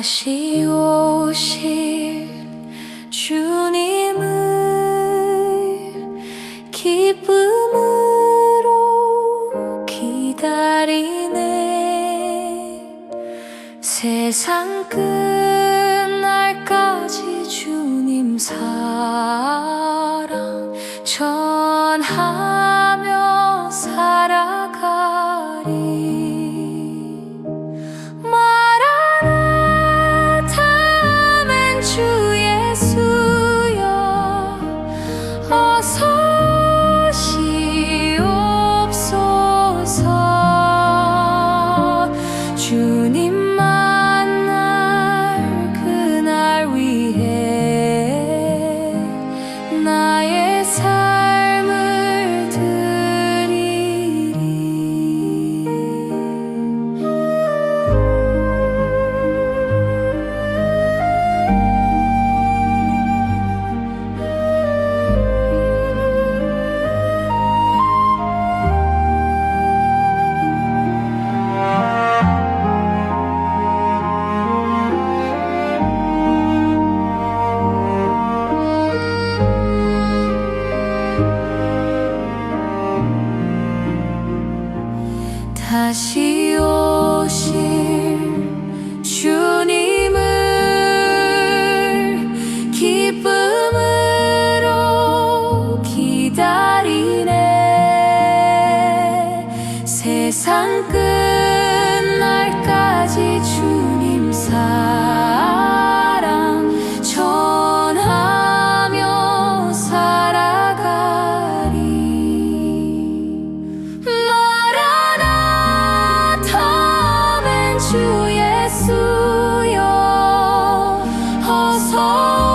다시 오실 주님을 기쁨으로 기다리네. 세상 끝날까지 주님 사랑 전하 세상 끝날까지 주님 사랑. 전하며 살아가리. 마라나타 주 예수여 어서